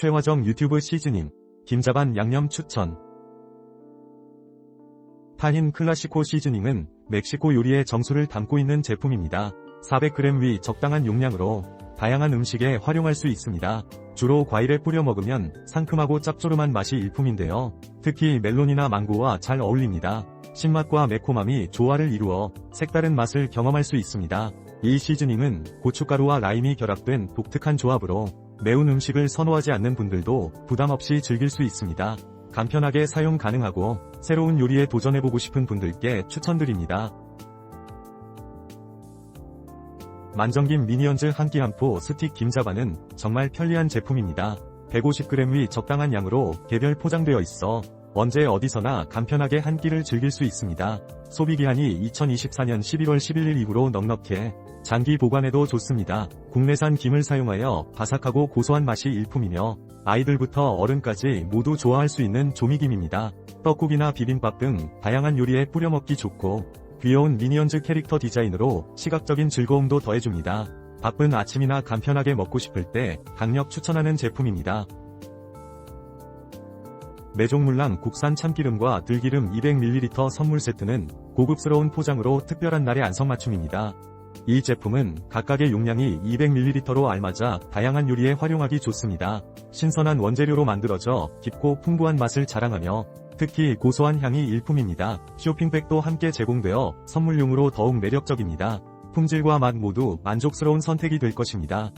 최화정 유튜브 시즈닝, 김자반 양념 추천. 타힌 클라시코 시즈닝은 멕시코 요리의 정수를 담고 있는 제품입니다. 400g 위 적당한 용량으로 다양한 음식에 활용할 수 있습니다. 주로 과일에 뿌려 먹으면 상큼하고 짭조름한 맛이 일품인데요. 특히 멜론이나 망고와 잘 어울립니다. 신맛과 매콤함이 조화를 이루어 색다른 맛을 경험할 수 있습니다. 이 시즈닝은 고춧가루와 라임이 결합된 독특한 조합으로 매운 음식을 선호하지 않는 분들도 부담 없이 즐길 수 있습니다. 간편하게 사용 가능하고 새로운 요리에 도전해보고 싶은 분들께 추천드립니다. 만정김 미니언즈 한 끼 한 포 스틱 김자반은 정말 편리한 제품입니다. 150g 위 적당한 양으로 개별 포장되어 있어 언제 어디서나 간편하게 한 끼를 즐길 수 있습니다. 소비기한이 2024년 11월 11일 이후로 넉넉해 장기 보관에도 좋습니다. 국내산 김을 사용하여 바삭하고 고소한 맛이 일품이며 아이들부터 어른까지 모두 좋아할 수 있는 조미김입니다. 떡국이나 비빔밥 등 다양한 요리에 뿌려 먹기 좋고 귀여운 미니언즈 캐릭터 디자인으로 시각적인 즐거움도 더해줍니다. 바쁜 아침이나 간편하게 먹고 싶을 때 강력 추천하는 제품입니다. 메종물랑 국산 참기름과 들기름 200ml 선물 세트는 고급스러운 포장으로 특별한 날의 안성맞춤입니다. 이 제품은 각각의 용량이 200ml로 알맞아 다양한 요리에 활용하기 좋습니다. 신선한 원재료로 만들어져 깊고 풍부한 맛을 자랑하며 특히 고소한 향이 일품입니다. 쇼핑백도 함께 제공되어 선물용으로 더욱 매력적입니다. 품질과 맛 모두 만족스러운 선택이 될 것입니다.